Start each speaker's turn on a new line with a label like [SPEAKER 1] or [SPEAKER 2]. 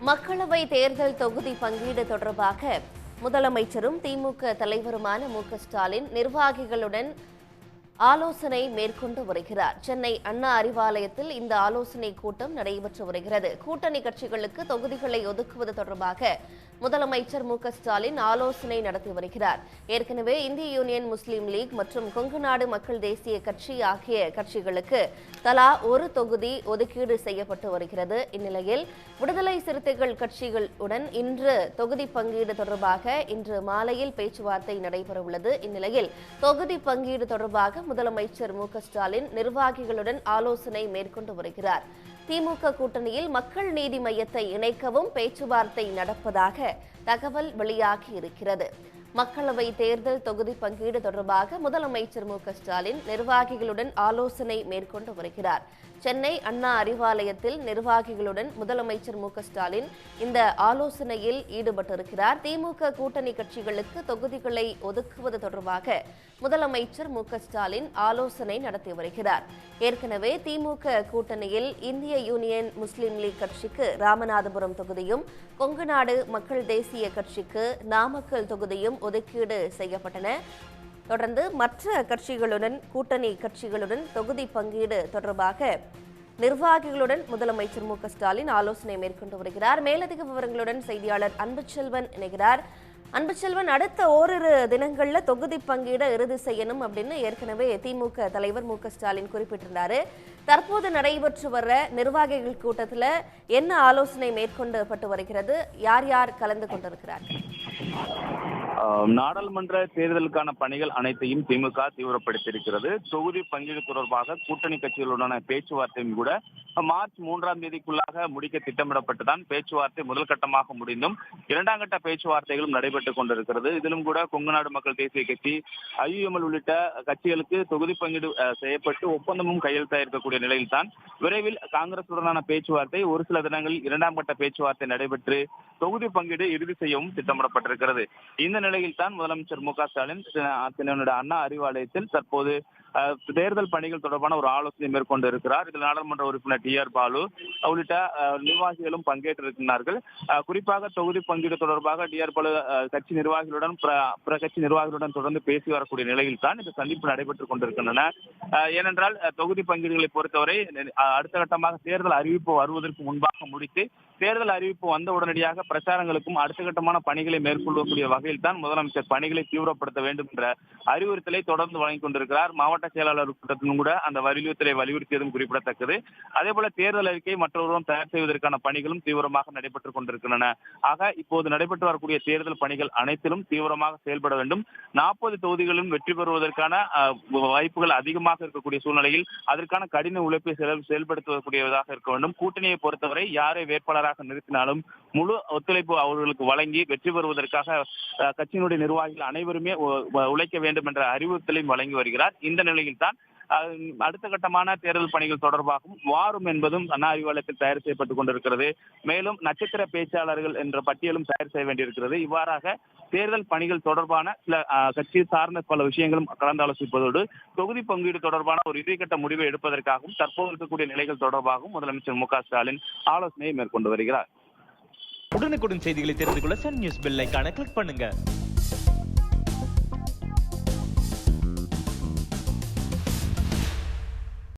[SPEAKER 1] மக்களவை தேர்தல் தொகுதி பங்கீடு தொடர்பாக முதலமைச்சரும் திமுக தலைவருமான மு ஸ்டாலின் நிர்வாகிகளுடன் ஆலோசனை மேற்கொண்டு வருகிறார். சென்னை அண்ணா அறிவாலயத்தில் இந்த ஆலோசனை கூட்டம் நடைபெற்று வருகிறது. கூட்டணி கட்சிகளுக்கு தொகுதிகளை ஒதுக்குவது தொடர்பாக முதலமைச்சர் மு க ஸ்டாலின் ஆலோசனை நடத்தி வருகிறார். ஏற்கனவே இந்திய யூனியன் முஸ்லீம் லீக் மற்றும் கொங்கு நாடு மக்கள் தேசிய கட்சி ஆகிய கட்சிகளுக்கு தலா ஒரு தொகுதி ஒதுக்கீடு செய்யப்பட்டு வருகிறது. இந்நிலையில் விடுதலை சிறுத்தைகள் கட்சிகளுடன் இன்று தொகுதி பங்கீடு தொடர்பாக இன்று மாலையில் பேச்சுவார்த்தை நடைபெறவுள்ளது. இந்நிலையில் தொகுதி பங்கீடு தொடர்பாக முதலமைச்சர் மு ஸ்டாலின் நிர்வாகிகளுடன் ஆலோசனை மேற்கொண்டு வருகிறார். திமுக கூட்டணியில் மக்கள் நீதி மையத்தை இணைக்கவும் பேச்சுவார்த்தை நடப்பதாக தகவல் வெளியாகி இருக்கிறது. மக்களவை தேர்தல் தொகுதி பங்கீடு தொடர்பாக முதலமைச்சர் மு ஸ்டாலின் நிர்வாகிகளுடன் ஆலோசனை மேற்கொண்டு வருகிறார். சென்னை அண்ணா அறிவாலயத்தில் நிர்வாகிகளுடன் முதலமைச்சர் மு ஸ்டாலின் இந்த ஆலோசனையில் ஈடுபட்டிருக்கிறார். திமுக கூட்டணி கட்சிகளுக்கு தொகுதிகளை ஒதுக்குவது தொடர்பாக முதலமைச்சர் மு ஸ்டாலின் ஆலோசனை நடத்தி வருகிறார். ஏற்கனவே திமுக கூட்டணியில் இந்திய யூனியன் முஸ்லீம் லீக் கட்சிக்கு ராமநாதபுரம் தொகுதியும் கொங்குநாடு மக்கள் தேசிய கட்சிக்கு நாமக்கல் தொகுதியும் ஒதுக்கீடு செய்யப்பட்டன. தொடர்ந்து மற்ற கட்சிகளுடன் கூட்டணி கட்சிகளுடன் தொகுதி பங்கீடு தொடர்பாக நிர்வாகிகளுடன் முதலமைச்சர் மு க ஸ்டாலின் ஆலோசனை மேற்கொண்டு வருகிறார். மேலதிக விவரங்களுடன் செய்தியாளர் அன்புச்செல்வன் இணைகிறார். அன்புச்செல்வன் அடுத்த ஓரிரு தினங்கள்ல தொகுதி பங்கீட இறுதி செய்யணும் அப்படின்னு ஏற்கனவே திமுக தலைவர் மு க ஸ்டாலின் குறிப்பிட்டிருந்தாரு. தற்போது நடைபெற்று வர்ற நிர்வாகிகள் கூட்டத்துல என்ன ஆலோசனை மேற்கொண்டப்பட்டு வருகிறது? யார் யார் கலந்து கொண்டிருக்கிறார்கள்?
[SPEAKER 2] நாடாளுமன்ற தேர்தலுக்கான பணிகள் அனைத்தையும் திமுக தீவிரப்படுத்தியிருக்கிறது. தொகுதி பங்கீடு தொடர்பாக கூட்டணி கட்சிகளுடனான பேச்சுவார்த்தையும் கூட மார்ச் மூன்றாம் தேதிக்குள்ளாக முடிக்க திட்டமிடப்பட்டுதான் பேச்சுவார்த்தை முதல் கட்டமாக முடிந்தும் இரண்டாம் கட்ட பேச்சுவார்த்தைகளும் நடைபெற்றுக் கொண்டிருக்கிறது. இதிலும் கூட கொங்கு நாடு மக்கள் தேசிய கட்சி ஐயுஎம்எல் உள்ளிட்ட கட்சிகளுக்கு தொகுதி பங்கீடு செய்யப்பட்டு ஒப்பந்தமும் கையெழுத்தாயிருக்கக்கூடிய நிலையில்தான் விரைவில் காங்கிரசுடனான பேச்சுவார்த்தை ஒரு சில தினங்களில் இரண்டாம் கட்ட பேச்சுவார்த்தை நடைபெற்று தொகுதி பங்கீடு இறுதி செய்யவும் திட்டமிடப்பட்டிருக்கிறது. இந்த நிலை நிலையில் தான் முதலமைச்சர் மு க ஸ்டாலின் தன்னுடைய அண்ணா அறிவாலயத்தில் தற்போது தேர்தல் பணிகள் தொடர்பான ஒரு ஆலோசனை மேற்கொண்டு இருக்கிறார் இதில் நாடாளுமன்ற உறுப்பினர் டி ஆர் பாலு உள்ளிட்ட நிர்வாகிகளும் பங்கேற்றிருக்கிறார்கள். குறிப்பாக தொகுதி பங்கீடு தொடர்பாக டி ஆர் பாலு கட்சி நிர்வாகிகளுடன் பிற- கட்சி நிர்வாகிகளுடன் தொடர்ந்து பேசி வரக்கூடிய நிலையில் தான் இந்த சந்திப்பு நடைபெற்றுக் கொண்டிருக்கின்றன. ஏனென்றால் தொகுதி பங்கீடுகளை பொறுத்தவரை அடுத்த கட்டமாக தேர்தல் அறிவிப்பு வருவதற்கு முன்பாக முடித்து தேர்தல் அறிவிப்பு வந்த உடனடியாக பிரச்சாரங்களுக்கும் அடுத்த கட்டமான பணிகளை மேற்கொள்ளக்கூடிய வகையில் தான் முதலமைச்சர் பணிகளை தீவிரப்படுத்த வேண்டும் என்ற அறிவுறுத்தலை தொடர்ந்து வழங்கிக் கொண்டிருக்கிறார். மாவட்ட செயலாளர் கூட்டத்திலும் கூட அந்த வலியுறுத்தலை வலியுறுத்தியதும் குறிப்பிடத்தக்கது. அதே போல தேர்தல் அறிக்கை மற்றொருவரும் தயார் செய்வதற்கான பணிகளும் தீவிரமாக நடைபெற்றுக் கொண்டிருக்கின்றன. ஆக இப்போது நடைபெற்று வரக்கூடிய தேர்தல் பணிகள் அனைத்திலும் தீவிரமாக செயல்பட வேண்டும். நாற்பது தொகுதிகளிலும் வெற்றி பெறுவதற்கான வாய்ப்புகள் அதிகமாக இருக்கக்கூடிய சூழ்நிலையில் அதற்கான கடின உழைப்பை செல- செயல்படுத்தக்கூடியதாக இருக்க வேண்டும். கூட்டணியை பொறுத்தவரை யாரை வேட்பாளராக நிறுத்தினாலும் முழு ஒத்துழைப்பு அவர்களுக்கு வழங்கி வெற்றி பெறுவதற்காக கட்சியினுடைய நிர்வாகிகள் அனைவருமே உழைக்க வேண்டும் என்ற அறிவுறுத்தலையும் வழங்கி வருகிறார். இந்த நிலையில் தான் அடுத்த கட்டமான தேர்தல் பணிகள் தொடர்பாகவும் வாரும் என்பதும் அண்ணா அறிவாலயத்தில் தயார் செய்யப்பட்டுக் கொண்டிருக்கிறது. மேலும் நட்சத்திர பேச்சாளர்கள் என்ற பட்டியலும் தயார் செய்ய வேண்டியிருக்கிறது. இவ்வாறாக தேர்தல் பணிகள் தொடர்பான சில கட்சி சார்ந்த பல விஷயங்களும் கலந்தாலோசிப்பதோடு தொகுதி பங்கீடு தொடர்பான ஒரு இறுதிக்கட்ட முடிவை எடுப்பதற்காகவும் தற்போது இருக்கக்கூடிய நிலைகள் தொடர்பாகவும் முதலமைச்சர் மு ஸ்டாலின் ஆலோசனையை மேற்கொண்டு வருகிறார்.
[SPEAKER 3] உடனுக்குடன் செய்திகளை தெரிந்து கொள்ள சன் நியூஸ் பெல் கிளிக் பண்ணுங்க.